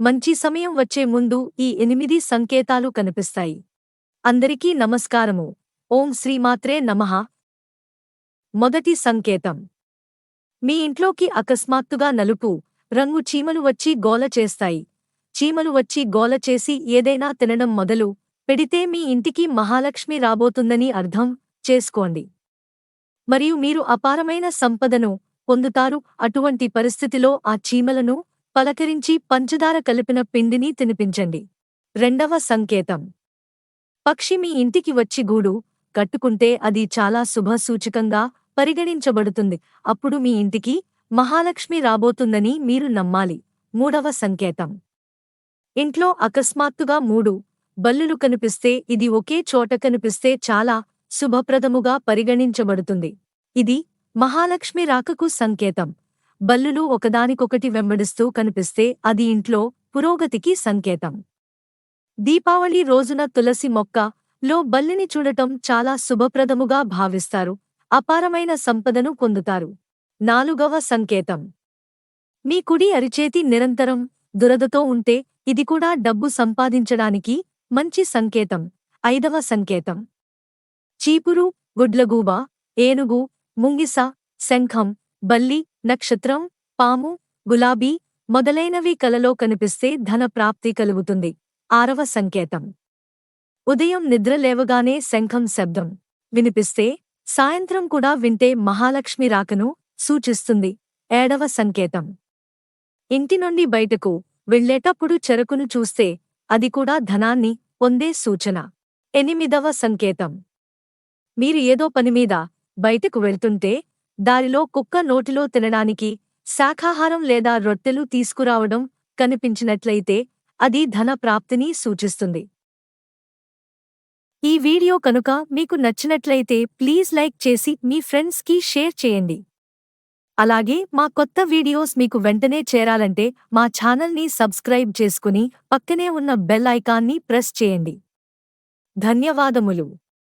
మంచి సమయం వచ్చే ముందు ఈ ఎనిమిది సంకేతాలు కనిపిస్తాయి. అందరికీ నమస్కారము. ఓం శ్రీమాత్రే నమ. మొదటి సంకేతం. మీ ఇంట్లోకి అకస్మాత్తుగా నలుపు రంగు చీమలు వచ్చి గోల చేస్తాయి. చీమలు వచ్చి గోల చేసి ఏదైనా తినడం మొదలు పెడితే మీ ఇంటికి మహాలక్ష్మి రాబోతుందని అర్థం చేసుకోండి. మరియు మీరు అపారమైన సంపదను పొందుతారు. అటువంటి పరిస్థితిలో ఆ చీమలను పలకరించి పంచదార కలిపిన పిండిని తినిపించండి. రెండవ సంకేతం. పక్షి మీ ఇంటికి వచ్చి గూడు కట్టుకుంటే అది చాలా శుభసూచకంగా పరిగణించబడుతుంది. అప్పుడు మీ ఇంటికి మహాలక్ష్మి రాబోతుందని మీరు నమ్మాలి. మూడవ సంకేతం. ఇంట్లో అకస్మాత్తుగా మూడు బల్లులు కనిపిస్తే ఇది ఒకే చోట కనిపిస్తే చాలా శుభప్రదముగా పరిగణించబడుతుంది. ఇది మహాలక్ష్మి రాకకు సంకేతం. బల్లులు ఒకదానికొకటి వెంబడిస్తూ కనిపిస్తే అది ఇంట్లో పురోగతికి సంకేతం. దీపావళి రోజున తులసి మొక్క లో బల్లిని చూడటం చాలా శుభప్రదముగా భావిస్తారు. అపారమైన సంపదను పొందుతారు. నాలుగవ సంకేతం. మీ కుడి అరిచేతి నిరంతరం దురదతో ఉంటే ఇది కూడా డబ్బు సంపాదించడానికి మంచి సంకేతం. ఐదవ సంకేతం. చీపురు గుడ్లగూబ ఏనుగు ముంగిస శంఖం బల్లి నక్షత్రం పాము గులాబీ మొదలైనవి కలలో కనిపిస్తే ధన ప్రాప్తి కలుగుతుంది. ఆరవ సంకేతం. ఉదయం నిద్ర లేవగానే శంఖం శబ్దం వినిపిస్తే సాయంత్రం కూడా వింటే మహాలక్ష్మి రాకను సూచిస్తుంది. ఏడవ సంకేతం. ఇంటి నుండి బయటకు వెళ్ళేటప్పుడు చెరకును చూస్తే అది కూడా ధనాన్ని పొందే సూచన. ఎనిమిదవ సంకేతం. మీరు ఏదో పనిమీద బయటకు వెళ్తుంటే దారిలో కుక్క నోటిలో తినడానికి శాఖాహారం లేదా రొట్టెలు తీసుకురావడం కనిపించినట్లయితే అది ధన ప్రాప్తిని సూచిస్తుంది. ఈ వీడియో కనుక మీకు నచ్చినట్లయితే ప్లీజ్ లైక్ చేసి మీ ఫ్రెండ్స్కి షేర్ చేయండి. అలాగే మా కొత్త వీడియోస్ మీకు వెంటనే చేరాలంటే మా ఛానల్ని సబ్స్క్రైబ్ చేసుకుని పక్కనే ఉన్న బెల్ ఐకాన్ని ప్రెస్ చేయండి. ధన్యవాదములు.